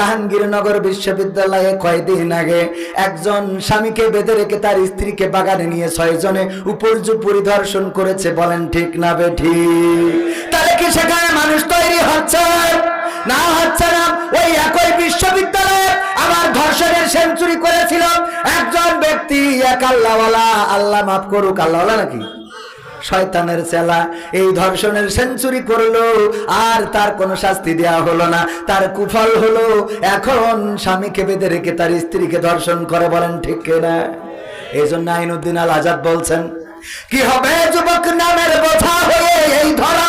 জাহাঙ্গীরনগর বিশ্ববিদ্যালয়ে কয়দিন আগে একজন স্বামীকে বেঁধে রেখে তার স্ত্রীকে বাগানে নিয়ে ছয়জনে উপর্যু পরিদর্শন করেছে। বলেন, ঠিক না বে, ঠিক। তাহলে কি সেখানে মানুষ তৈরি হচ্ছে? না হচ্ছে না। ওই একই বিশ্ববিদ্যালয়ে আবার ধর্ষণের সেঞ্চুরি করেছিল একজন ব্যক্তি, এক আল্লাহওয়ালা। আল্লাহ মাফ করুক, আল্লাহওয়ালা নাকি? শয়তানের চেলা। এই ধর্ষণের সেঞ্চুরি করল, আর তার কোনো শাস্তি দেওয়া হলো না। তার কুফল হলো, এখন স্বামীকে বেঁধে রেখে তার স্ত্রীকে ধর্ষণ করে বলেন, ঠিক কিনা এই জন্য আইনুদ্দিন আল আজাদ বলছেন, কি হবে যুবক নামের বোঝা হয়ে এই ধরা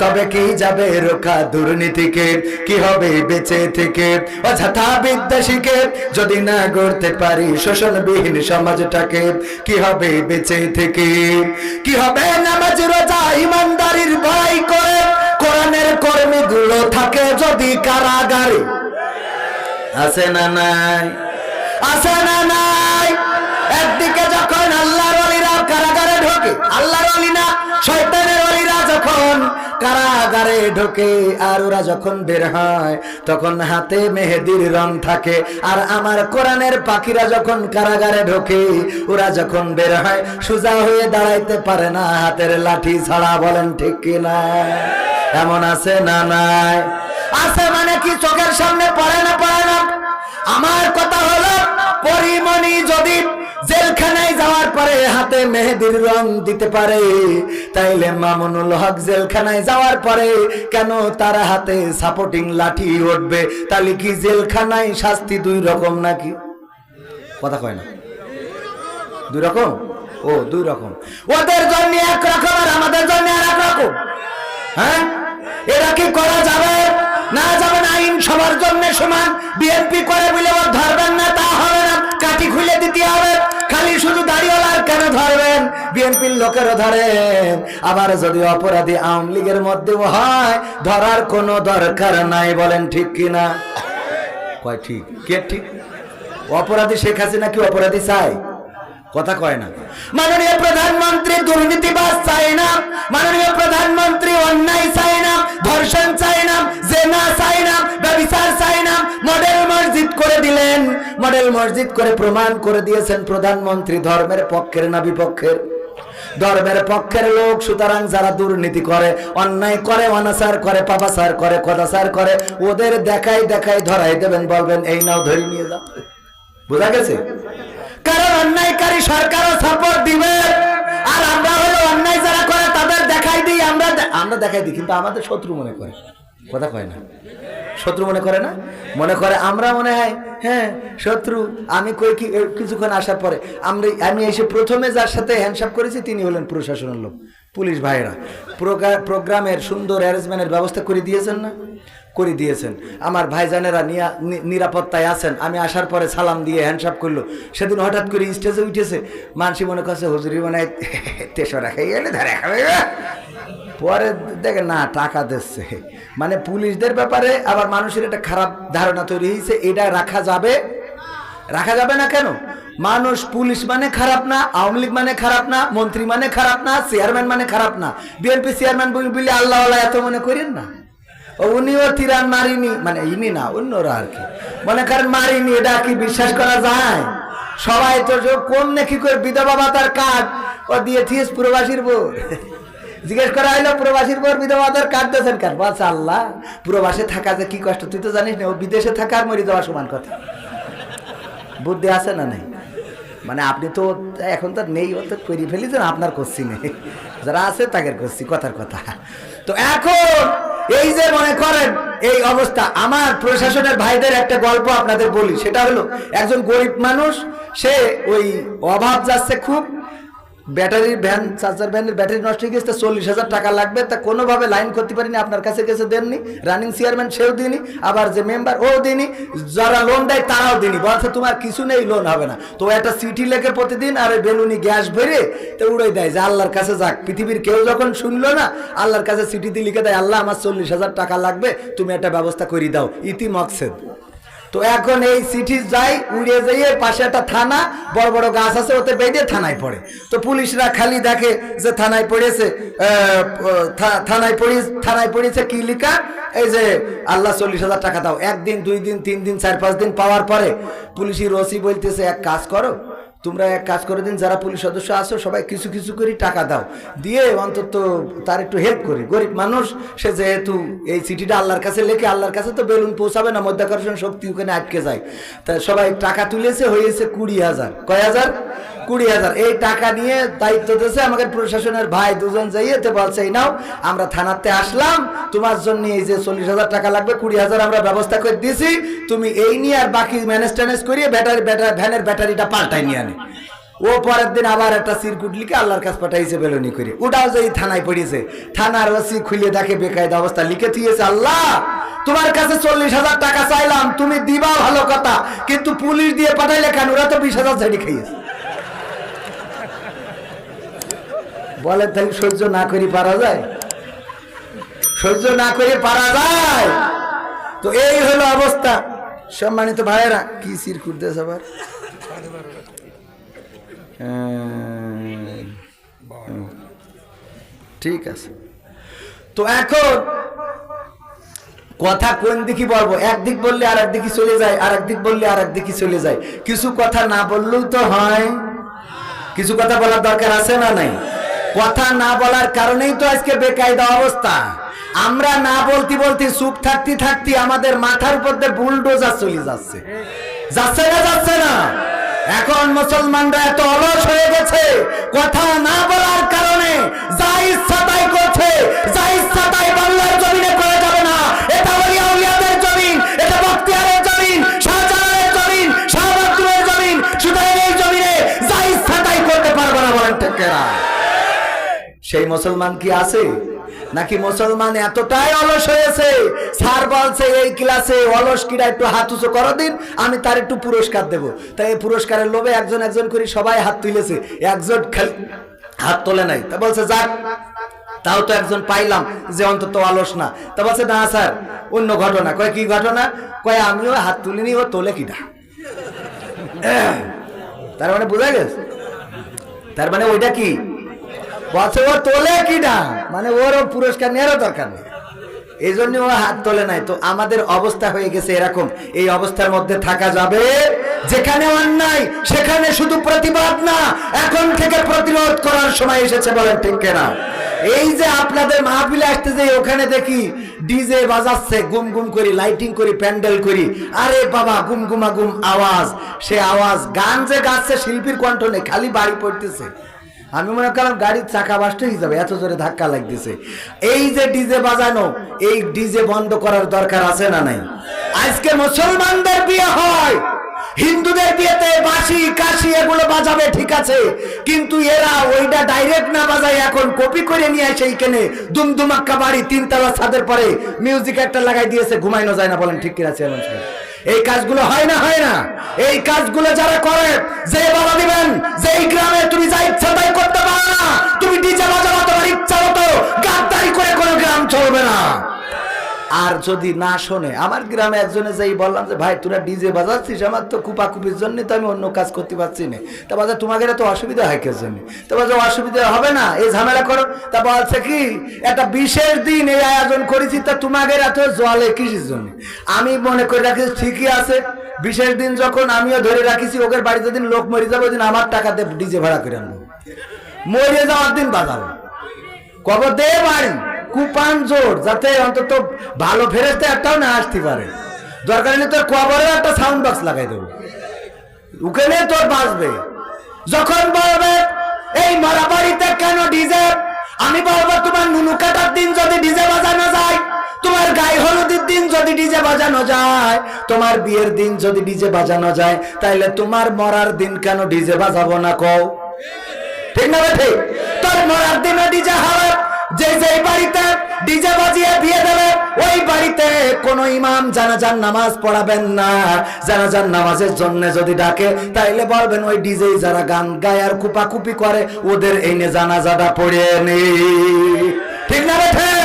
তবে কি যাবে রোখা দুর্নীতিকে? কি হবে বেঁচে থেকে? অযথা শিখে যদি না গড়তে পারি শোষণবিহীন সমাজটাকে, কি হবে বেঁচে থেকে? কি হবে নামাজ, রোজা, ইমানদারির ভয় করে? কোরআনের কর্মীগুলো থাকে যদি কারাগারে। আছে না নাই? আছে না নাই? কারাগারে ঢোকে আর ওরা যখন বের হয়, তখন হাতে মেহেদির রং থাকে। আর আমার কোরআনের পাখিরা যখন কারাগারে ঢোকে, ওরা যখন বের হয়, সোজা হয়ে দাঁড়াইতে পারে না হাতের লাঠি ছাড়া, বলেন ঠিক কিনা এমন আছে না নাই? আছে মানে কি চোখের সামনে পড়ে না পড়ে না? আমার কথা হলো, পরিমণি যদি জেলখানায় যাওয়ার পরে হাতে মেহেদির রং দিতে পারে। তাইলে মামুনুল হক জেলখানায় যাওয়ার পরে কেন তার হাতে সাপোর্টিং লাঠি উঠবে? তাহলে কি জেলখানায় শাস্তি দুই রকম নাকি? কথা কয় না। দুই রকম? ও, দুই রকম। ওদের জন্য এক রকম আর আমাদের জন্য আর এক রকম। হ্যাঁ? এরা কি করা যাবে? না যাবে না, আইন সবার জন্য সমান। বিএনপি করে বলে ধরবেন না, তা হবে না। কাঠি খুলে দিতে হবে। খালি শুধু দাড়িওয়ালার কেন ধরবেন? বিএনপির লোকেরও ধরেন। আবার যদি অপরাধী আওয়ামী লীগের মধ্যেও হয়, ধরার কোনো দরকার নাই, বলেন ঠিক কিনা? কয় ঠিক? কে ঠিক? অপরাধী শেখ হাসিনা কি অপরাধী চাই? কথা কয় না। মাননীয় প্রধানমন্ত্রী দুর্নীতিবাজ চাই না। মাননীয় প্রধানমন্ত্রী অন্যায় চাই না। ধর্ষণ চাই না। জেনা চাই না। ব্যবচার চাই না। মডেল করে দিলেন। মডেল মসজিদ করে প্রমাণ করে দিয়েছেন প্রধানমন্ত্রী ধর্মের পক্ষের না বিপক্ষের। ধর্মের পক্ষের লোক, সুতরাং যারা দুর্নীতি করে, অন্যায় করে, অনাচার করে, পাপাচার করে কদাচার করে, ওদের দেখাই দেখাই ধরাই দেবেন, বলবেন, এই নাও ধরে নিয়ে যাও। বোঝা গেছে? কারণ অন্যায়কারী সরকারও সাপোর্ট দিবে। আর আমরা হলো অন্যায় যারা করে, তাদের দেখাই দিই, আমরা আমরা দেখাই দিই, কিন্তু আমাদের শত্রু মনে করে। কথা কয় না। শত্রু মনে করে না? মনে করে আমরা মনে হয় হ্যাঁ শত্রু। আমি কই কি কিছুক্ষণ আসার পরে। আমরা, আমি এসে প্রথমে যার সাথে হ্যান্ডসাপ করেছি, তিনি হলেন প্রশাসনের লোক, পুলিশ ভাইরা। প্রোগ্রামের সুন্দর অ্যারেঞ্জমেন্টের ব্যবস্থা করে দিয়েছেন না? করে দিয়েছেন। আমার ভাইজানেরা নিরাপত্তায় আছেন। আমি আসার পরে সালাম দিয়ে হ্যান্ডসাপ করল। সেদিন হঠাৎ করে স্টেজে উঠেছে। মানসি মনে করছে, হুজুরি মনে হয়, তেসরা খাই ধরে খাবে। পরে দেখে না, টাকা দিচ্ছে। মানে পুলিশদের ব্যাপারে আবার মানুষের একটা খারাপ ধারণা তৈরি হয়েছে, এটা রাখা যাবে? রাখা যাবে না কেন? মানুষ পুলিশ মানে খারাপ না, আওয়ামী লীগ মানে খারাপ না, মন্ত্রী মানে খারাপ না, চেয়ারম্যান মানে খারাপ না। বিএনপি চেয়ারম্যান বলে আল্লাহ আল্লাহ এত মনে করেন না? উনিও তিরান মারিনি মানে ইনি না, অন্যরা আর কি। মনে করেন মারিনি, এটা কি বিশ্বাস করা যায়? সবাই তো কোন নাকি করে বিধবা ভাতার কার্ড, ও দিয়ে থিয়েস প্রবাসীর বোর জিজ্ঞেস করা হইল, প্রবাসীর বোর বিধবা ভাতার কার্ড দিয়েছেন কার বলছে, আল্লাহ, প্রবাসে থাকা যে কি কষ্ট, তুই তো জানিস না, ও বিদেশে থাকা আর মরে যাওয়া সমান কথা। বুদ্ধি আছে না নাই? মানে আপনি তো এখন তো নেই, ও তো করে ফেলেছেন আপনার করছি নেই যারা আছে তাদের করছি কথার কথা। তো এখন এই যে মনে করেন, এই অবস্থা, আমার প্রশাসনের ভাইদের একটা গল্প আপনাদের বলি। সেটা হলো, একজন গরিব মানুষ, সে ওই অভাব যাচ্ছে খুব ব্যাটারির ভ্যান, চার্জার ভ্যানের ব্যাটারি নষ্ট হয়ে গেছে, চল্লিশ হাজার টাকা লাগবে। তা কোনোভাবে লাইন করতে পারিনি, আপনার কাছে গেছে দেননি রানিং চেয়ারম্যান সেও দিনি আবার যে মেম্বার ও দিনি যারা লোন দেয় তারাও দিনি বলছে, তোমার কিছু নেই লোন হবে না। তো একটা সিটি লেখে প্রতিদিন আর ওই বেলুনি গ্যাস ভরে তো উড়ে দেয়, যে আল্লাহর কাছে যাক। পৃথিবীর কেউ যখন শুনলো না, আল্লাহর কাছে সিটিতে লিখে দেয়, আল্লাহ, আমার চল্লিশ হাজার টাকা লাগবে, তুমি একটা ব্যবস্থা করে দাও। ইতি মকসেদ তো এখন এই চিঠি যাই, উড়ে যাইয়ে পাশে একটা থানা, বড় বড় গাছ আছে, ওতে বেঁধে থানায় পড়ে। তো পুলিশরা খালি দেখে যে থানায় পড়েছে থানায় পড়ি থানায় পড়েছে কি লিখা? এই যে, আল্লাহ চল্লিশ হাজার টাকা দাও। একদিন, দুই দিন, তিন দিন, চার পাঁচ দিন পাওয়ার পরে পুলিশের ওসি বলতেছে, এক কাজ করো তোমরা এক কাজ করে দিন, যারা পুলিশ সদস্য আছো, সবাই কিছু কিছু করে টাকা দাও। দিয়ে অন্তত তার একটু হেল্প করি। গরিব মানুষ, সে যেহেতু এই চিঠিটা আল্লাহর কাছে লেখে, আল্লাহর কাছে তো বেলুন পৌঁছাবে না, মধ্যাকর্ষণ শক্তি ওখানে আটকে যায়। তা সবাই টাকা তুলেছে, হয়েছে কুড়ি হাজার। কয় হাজার? কুড়ি হাজার। এই টাকা নিয়ে দায়িত্ব দিয়েছে আমাকে প্রশাসনের ভাই, দুজন যাইয়েতে বলছে নাও, আমরা থানাতে আসলাম, তোমার জন্য এই যে চল্লিশ হাজার টাকা লাগবে, কুড়ি হাজার আমরা ব্যবস্থা করে দিয়েছি, তুমি এই নিয়ে আর বাকি ম্যানেজ ট্যানেজ করিয়ে ব্যাটারি ব্যাটারি ভ্যানের ব্যাটারিটা পাল্টাই নিয়ে আনে। ও পরের দিন আবার একটা সিরকুট লিখে আল্লাহর কাছে পাঠাইছে বেলুনি করে ওটাও যে থানায় পড়িয়েছে। থানার ওসি খুলে দেখে বেকায়দা অবস্থা লিখে দিয়েছে আল্লাহ, তোমার কাছে চল্লিশ হাজার টাকা চাইলাম, তুমি দিবা ভালো কথা, কিন্তু পুলিশ দিয়ে পাঠাইলে কেন? ওরা তো বিশ হাজার ঝাড়ি খাইয়েছে। বলে তাই সহ্য না করে পারা যায়? সহ্য না করে পারা যায়? তো এই হলো অবস্থা। সম্মানিত ভাইয়েরা, কি সির দেশ আবার? ঠিক আছে। তো এখন কথা কোন দিকে বলব? একদিক বললে আর একদিকে চলে যায় আর একদিক বললে আর একদিকে চলে যায়। কিছু কথা না বললেও তো হয়। কিছু কথা বলার দরকার আছে না নাই? কথা না বলার কারণেই তো আজকে বেকায়দা অবস্থা। আমরা না বলতে বলতে চুপ থাকতে থাকতে আমাদের মাথার উপর দিয়ে বুলডোজার চলে যাচ্ছে। যাচ্ছে না যাচ্ছে না। এখন মুসলমানরা এত অলস হয়ে গেছে। কথা না বলার কারণে যা ইচ্ছা তাই করছে। যা ইচ্ছা তাই বাংলার জমিনে করে সেই মুসলমান কি আছে? নাকি মুসলমান এতটাই অলস হয়েছে? স্যার বলছে, এই ক্লাসে অলস কিরা একটু হাত উঁচু করো দিন, আমি তার একটু পুরস্কার দেব। তাই এই পুরস্কারের লোভে একজন একজন করে সবাই হাত তুলেছে। একজন হাত তোলে নাই। তা বলছে, যাক, তাও তো একজন পাইলাম যে অন্তত অলস না। তা বলছে, না স্যার, অন্য ঘটনা। কয়, কি ঘটনা? কয়, আমিও হাত তুলিনি, ও তোলে কিনা তার মানে বোঝা গেছে? তার মানে ওইটা কি? বলছে ও তোলে কি মানে ওর পুরস্কার দরকার নেই। এই জন্য ও হাত তোলে নাই। তো আমাদের অবস্থা হয়ে গেছে এরকম। এই অবস্থার মধ্যে থাকা যাবে। যেখানে অন্যায়, সেখানে শুধু প্রতিবাদ না, এখন থেকে প্রতিরোধ করার সময় এসেছে বলেন ঠিক কেনা? এই যে আপনাদের মাহফিলে আসতে যে ওখানে দেখি ডিজে বাজাচ্ছে, গুম গুম করি, লাইটিং করি, প্যান্ডেল করি। আরে বাবা, গুম গুমা গুম আওয়াজ। সে আওয়াজ গান যে গাচ্ছে, শিল্পীর কণ্ঠ খালি বাড়ি পড়তেছে। আমি মনে করলাম গাড়ির চাকা বাসটা হিসাবে এত জোরে ধাক্কা লাগতেছে। এই যে ডিজে বাজানো, এই ডিজে বন্ধ করার দরকার আছে না নাই? আজকে মুসলমানদের বিয়ে হয়, হিন্দুদের বিয়েতে বাসি কাশি এগুলো বাজাবে, ঠিক আছে। কিন্তু এরা ওইটা ডাইরেক্ট না বাজায়, এখন কপি করে নিয়ে আসে এইখানে দুমদুমাক্কা বাড়ি, তিনতলা ছাদের পরে। মিউজিক একটা লাগাই দিয়েছে ঘুমাইনো যায় না, বলেন ঠিক কিনা চেয়ারম্যান সাহেব? এই কাজগুলো হয় না হয় না। এই কাজগুলো যারা করে যে বাবা দিবেন যে গ্রামে তুমি যা ইচ্ছা তাই করতে পারো না। তুমি ডিজে বাজাবো তোমার ইচ্ছা মতো, গাদ্দারি করে কোনো গ্রাম চলবে না। আর যদি না শোনে, আমার গ্রামে একজনে যাই বললাম যে, ভাই, তোরা ডিজে বাজাচ্ছিস, আমার তো কুপাকুপির জন্য তো আমি অন্য কাজ করতে পারছি না। তা বাজার তোমাদের তো অসুবিধা হয় কের জন্য? তা বাজার অসুবিধা হবে না, এই ঝামেলা করো। তা বলছে কি, একটা বিশেষ দিন এই আয়োজন করেছি, তা তোমাদের এত জলে কিসের জন্য? আমি মনে করে রাখি, ঠিকই আছে, বিশেষ দিন যখন আমিও ধরে রাখিছি, ওদের বাড়িতে দিন লোক মরে যাবে ওই দিন আমার টাকা দিয়ে ডিজে ভাড়া করে আনব। মরে যাওয়ার দিন বাজাবো। কবর দে বাড়ি। কুপান জোর, যাতে অন্তত ভালো ফেরেস্তে একটাও না আসতে পারে। দরকার নেই তোর কবরে একটা সাউন্ড বক্স লাগাই দেবো। ওখানে তোর বাঁচবে। যখন বলবে, এই মরা বাড়িতে কেন ডিজে আমি বলব, তোমার নুনু কাটার দিন যদি ডিজে বাজানো যায়, তোমার গায়ে হলুদের দিন যদি ডিজে বাজানো যায়, তোমার বিয়ের দিন যদি ডিজে বাজানো যায়, তাইলে তোমার মরার দিন কেন ডিজে বাজাবো না কও? ঠিক না বেঠে তোর মরার দিনও ডিজে হবে। যে যেই বাড়িতে ডিজে বাজিয়ে বিয়ে দেবে, ওই বাড়িতে কোন ইমাম জানাজার নামাজ পড়াবেন না। জানাজার নামাজের জন্য যদি ডাকে, তাইলে বলবেন ওই ডিজে যারা গান গায় আর কুপাকুপি করে, ওদের এনে জানাজাটা পড়িয়ে নেই ঠিক না বেঠে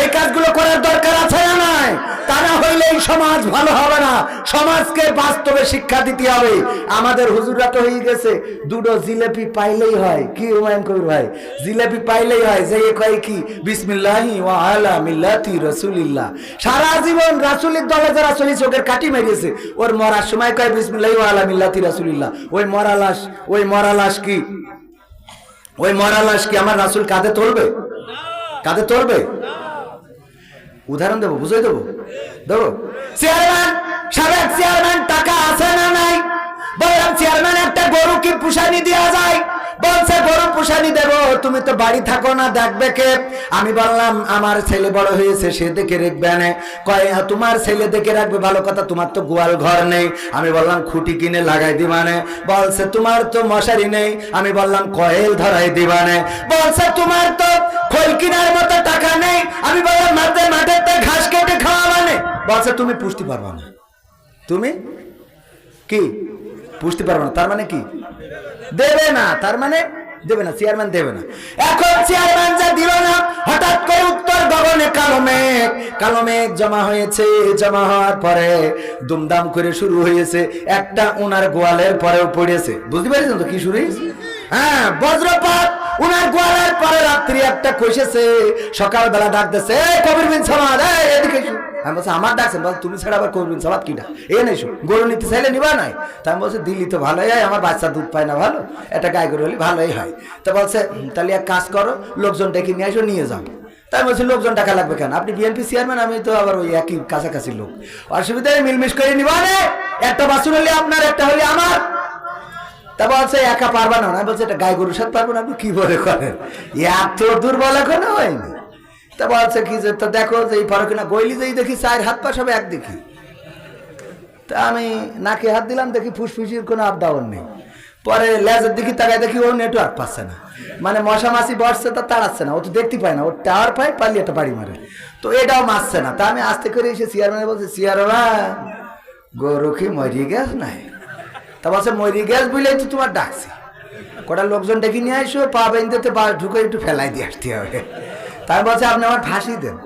এই কাজগুলো করার দরকার আছে না নাই? তা না হইলে এই সমাজ ভালো হবে না। সমাজকে বাস্তবে শিক্ষা দিতে হবে। আমাদের হুজুরা তো হয়ে গেছে। দুটো জিলেপি পাইলেই হয়। কি হুমায়ুন কবির ভাই? জিলেপি পাইলেই হয়। যে কয় কি? বিসমিল্লাহি ওয়া আলা মিল্লাতি রাসূলিল্লাহ। সারা জীবন রাসূলের দলে যারা চলি চোখের কাটি মেরিয়েছে ওর মরার সময় কয় বিসমিল্লাহি ওয়া আলা মিল্লাতি রাসূলিল্লাহ? ওই মরা লাশ, ওই মরা লাশ কি? ওই মরা লাশ কি আমার রাসূল কাঁধে তুলবে? কাঁধে তুলবে? উদাহরণ দেবো, বুঝাই দেবো? দেবো? চেয়ারম্যান, সাবেক চেয়ারম্যান টাকা আছে না নাই? বললাম, চেয়ারম্যান একটা গরু কি পুষানি দেওয়া যায়। বলছে গরু পুষানি দেব তুমি তো বাড়ি থাকো না দেখবে কে? আমি বললাম আমার ছেলে বড় হয়েছে সে দেখে রাখবে না। কয় "হ্যাঁ, তোমার ছেলে দেখে রাখবে ভালো কথা তোমার তো গোয়াল ঘর নেই। আমি বললাম খুঁটি কিনে লাগাই দিবানে বলছে তোমার তো মশারি নেই। আমি বললাম কয়েল ধরাই দিবানে বলছে তোমার তো খোল কিনার মতো টাকা নেই। আমি বললাম মাঠে মাঠেতে ঘাস কেটে খাওয়া মানে বলছে তুমি পুষতে পারবা না। তুমি? কি? পুষতে পারবে না, তার মানে কি? দেবে না, তার মানে দেবে না চেয়ারম্যান দেবে না। এখন চেয়ারম্যান যা দিল না, হঠাৎ করে উত্তর গগনে কালো মেঘ কালো মেঘ জমা হয়েছে, জমা হওয়ার পরে দুমদাম করে শুরু হয়েছে, একটা ওনার গোয়ালের পরেও পড়েছে। বুঝতে পেরেছেন তো কি শুরু হ্যাঁ বজ্রপাত উনার গোয়ালের পরে রাত্রি একটা কষেছে সকালবেলা ডাকতেছে "এই কবির বিন সামাদ এদিকে আমি বলছি, আমার ডাকছেন বল তুমি ছাড়া আবার কবির বিন সামাদ কিটা এ নেছো গরু নিতে চাইলে নিবা নাই? তা আমি বলছি দিল্লি তো ভালোই হয়, আমার বাচ্চা দুধ পায় না ভালো একটা গায়ে গরু হলে ভালোই হয়। তা বলছে, তাহলে এক কাজ করো, লোকজন ডেকে নিয়ে আসো, নিয়ে যাও। তাই বলছি, লোকজন টাকা লাগবে কেন? আপনি বিএনপি চেয়ারম্যান, আমি তো আবার ওই একই কাছাকাছি লোক। অসুবিধায় মিলমিশ করে নিবা রে একটা বাসুর হলে আপনার, একটা হলে আমার। তা বলছে, একা পারবা না। আমি বলছে, এটা গায়ে গরুর সাথে পারব না? আপনি কি বলে করেন? এত দুর্বল এখনও হয়নি। তা বলছে কি যে, তা দেখো যে এই পারো কিনা গইলি যেই দেখি, চায়ের হাত পা সব এক দেখি। তা আমি নাকে হাত দিলাম, দেখি ফুসফুসির কোনো ডাউন নেই। পরে লেজের দিকে তাকায় দেখি ও নেটওয়ার্ক পাচ্ছে না। মানে মশা মাছি বসছে, তা তাড়াচ্ছে না। ও তো দেখতে পায় না ও টাওয়ার পায়, পালিয়ে একটা বাড়ি মারে। তো এটাও মারছে না। তা আমি আস্তে করে এসে চেয়ারম্যানে বলছি চেয়ারম্যান গরু কি মরিয়ে গেছ নাই? তা বলছে মরি গ্যাস বুঝলেই তো তোমার ডাকছি। কটা লোকজন ডেকে নিয়ে আসো পা বেঁধে পা ঢুকে একটু ফেলাই দিয়ে আসতে হবে। তাই বলছে আপনি আমার ফাঁসি দেন।